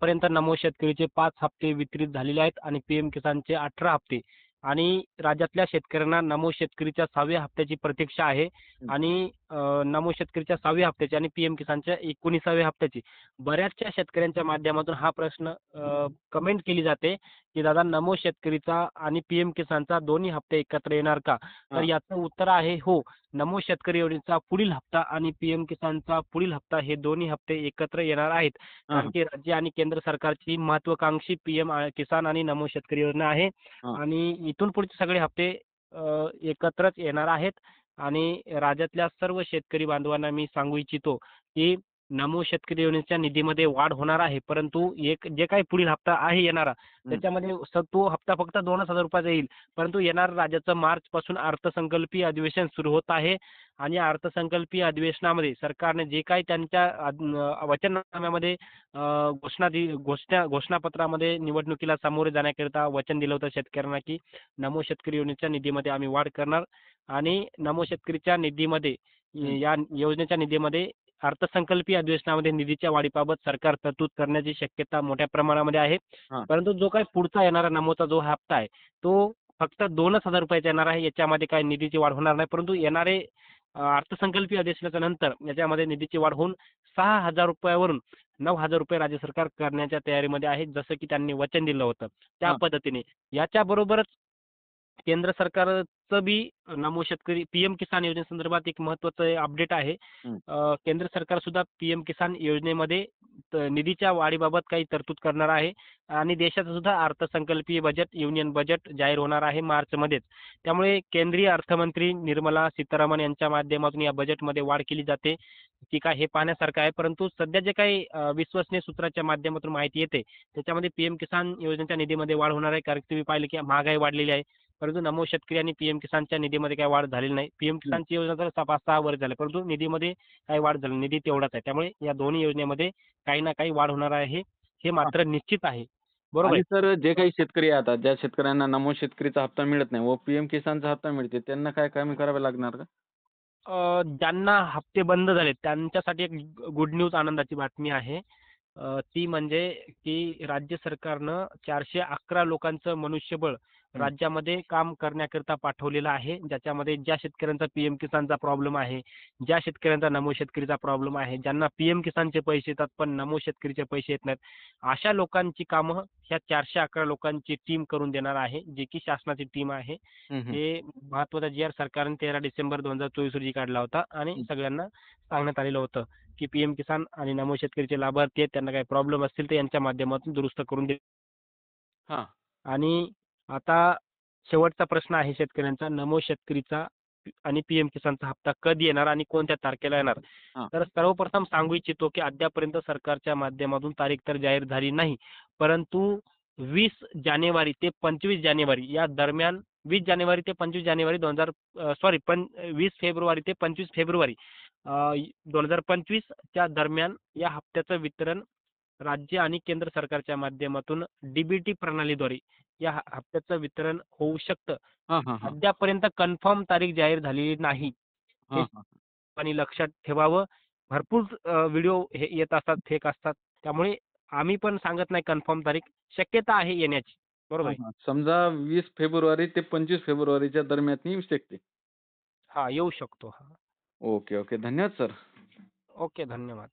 पर्यंत नमो शेतकरीचे पाच हप्ते वितरित झालेले आहेत आणि पीएम किसानचे अठरा हप्ते. आणि राज्यातल्या शेतकऱ्यांना नमो शेतकरीच्या सहाव्या हप्त्याची प्रतीक्षा आहे. आणि नमो शेतकरीच्या सहाव्या हप्त्याची आणि पीएम किसानच्या एकोणीसाव्या हप्त्याची बऱ्याचशा शेतकऱ्यांच्या माध्यमातून हा प्रश्न कमेंट केली जाते की दादा नमो शेतकरीचा आणि पीएम किसानचा दोन्ही हप्ते एकत्र येणार का तर. याचं उत्तर आहे हो नमो शेतकरी योजनेचा पुढील हप्ता आणि पीएम किसानचा पुढील हप्ता हे दोन्ही हप्ते एकत्र येणार आहेत. कारण की राज्य आणि केंद्र सरकारची महत्वाकांक्षी पीएम किसान आणि नमो शेतकरी योजना आहे. आणि इथून पुढचे सगळे हप्ते अ, एकत्रच येणार आहेत आणि राज्यातल्या सर्व शेतकरी बांधवांना मी सांगू इच्छितो की नमो शेतकरी योजनेच्या निधीमध्ये वाढ होणार आहे. परंतु एक जे काही पुढील हप्ता आहे येणारा त्याच्यामध्ये तो हप्ता फक्त दोनच हजार रुपयाचा येईल. परंतु येणार राज्याचं मार्च पासून अर्थसंकल्पीय अधिवेशन सुरू होत आहे आणि अर्थसंकल्पीय अधिवेशनामध्ये सरकारने जे काही त्यांच्या वचननाम्यामध्ये घोषणा दि घोषणा घोषणापत्रामध्ये निवडणुकीला सामोरे जाण्याकरिता वचन दिलं होतं शेतकऱ्यांना की नमो शेतकरी योजनेच्या निधीमध्ये आम्ही वाढ करणार आणि नमो शेतकरीच्या निधीमध्ये. या योजनेच्या निधीमध्ये अर्थसंकल्पीय अधिवेशनामध्ये निधीच्या वाढीबाबत सरकार तरतूद करण्याची शक्यता मोठ्या प्रमाणामध्ये आहे. परंतु जो काही पुढचा येणारा नमोचा जो हप्ता आहे तो फक्त दोनच हजार रुपयाचा येणार आहे. याच्यामध्ये काही निधीची वाढ होणार नाही. परंतु येणारे अर्थसंकल्पीय अधिवेशनाच्या नंतर याच्यामध्ये निधीची वाढ होऊन सहा हजार रुपयावरून नऊ हजार रुपये राज्य सरकार करण्याच्या तयारीमध्ये आहे. जसं की त्यांनी वचन दिलं होतं. त्या. पद्धतीने. याच्याबरोबरच केंद्र सरकारचं बी नमो शेतकरी पीएम किसान योजनेसंदर्भात एक महत्वाचं अपडेट आहे. हं. केंद्र सरकार सुद्धा पीएम किसान योजनेमध्ये निधीच्या वाढीबाबत काही तरतूद करणार आहे आणि देशाचं सुद्धा अर्थसंकल्पीय बजेट युनियन बजेट जाहीर होणार आहे मार्चमध्येच. त्यामुळे केंद्रीय अर्थमंत्री निर्मला सीतारामन यांच्या माध्यमातून या बजेटमध्ये वाढ केली जाते की काय हे पाहण्यासारखं आहे. परंतु सध्या जे काही विश्वसनीय सूत्राच्या माध्यमातून माहिती येते त्याच्यामध्ये पीएम किसान योजनेच्या निधीमध्ये वाढ होणार आहे. कारण तुम्ही पाहिलं की महागाई वाढलेली आहे. परंतु नमो शेतकरी आणि पीएम किसानच्या निधीमध्ये काही वाढ झालेली नाही. पीएम किसानची योजना तर सहा पाच सहा वर्ष झाले परंतु निधीमध्ये काही वाढ झाली निधी तेवढाच आहे. त्यामुळे या दोन्ही योजनेमध्ये काही ना काही वाढ होणार आहे. हे मात्र निश्चित आहे. बरोबर सर जे काही शेतकरी आता ज्या शेतकऱ्यांना नमो शेतकरीचा हप्ता मिळत नाही व पीएम किसानचा हप्ता मिळते त्यांना काय कमी करावे लागणार का? ज्यांना हप्ते बंद झाले त्यांच्यासाठी एक गुड न्यूज आनंदाची बातमी आहे. ती म्हणजे की राज्य सरकारनं चारशे अकरा लोकांचं मनुष्यबळ. राज्यामध्ये काम करण्याकरिता पाठवलेलं आहे. ज्याच्यामध्ये ज्या शेतकऱ्यांचा पीएम किसानचा प्रॉब्लेम आहे ज्या शेतकऱ्यांचा नमो शेतकरीचा प्रॉब्लेम आहे ज्यांना पीएम किसानचे पैसे येतात पण नमो शेतकरीचे पैसे येत नाहीत. अशा लोकांची कामं ह्या चारशे अकरा लोकांची टीम करून देणार आहे जे की शासनाची टीम आहे. हं, महत्त्वाचा जी आर सरकारने तेरा डिसेंबर दोन हजार चोवीस रोजी काढला होता आणि. सगळ्यांना सांगण्यात आलेलं होतं की पीएम किसान आणि नमो शेतकरीचे लाभार्थी आहेत त्यांना काही प्रॉब्लेम असतील तर यांच्या माध्यमातून दुरुस्त करून दे हा. आणि आता शेवटचा प्रश्न आहे शेतकऱ्यांचा. नमो शेतकरीचा आणि पीएम किसानचा हप्ता कधी येणार आणि कोणत्या तारखेला येणार. तर सर्वप्रथम सांगू इच्छितो की अद्यापर्यंत सरकारच्या माध्यमातून तारीख तर जाहीर झाली नाही. परंतु वीस जानेवारी ते पंचवीस जानेवारी या दरम्यान वीस जानेवारी ते पंचवीस जानेवारी दोन हजार सॉरी पण वीस फेब्रुवारी ते पंचवीस फेब्रुवारी दोन हजार पंचवीसच्या दरम्यान या हप्त्याचं वितरण राज्य आणि केंद्र सरकारच्या माध्यमातून डीबीटी प्रणालीद्वारे या हप्त्याचं वितरण होऊ शकतं. हा हा हा. अद्यापर्यंत कन्फर्म तारीख जाहीर झालेली नाही. हा, हा. आणि लक्षात ठेवावं. भरपूर व्हिडिओ हे येत असतात फेक असतात. त्यामुळे आम्ही पण सांगत नाही कन्फर्म तारीख. शक्यता आहे येण्याची. बरोबर आहे? हा, हा. समजा वीस फेब्रुवारी ते पंचवीस फेब्रुवारीच्या दरम्यान येऊ शकते. हा येऊ शकतो. हा. Okay okay. धन्यवाद सर. ओके धन्यवाद.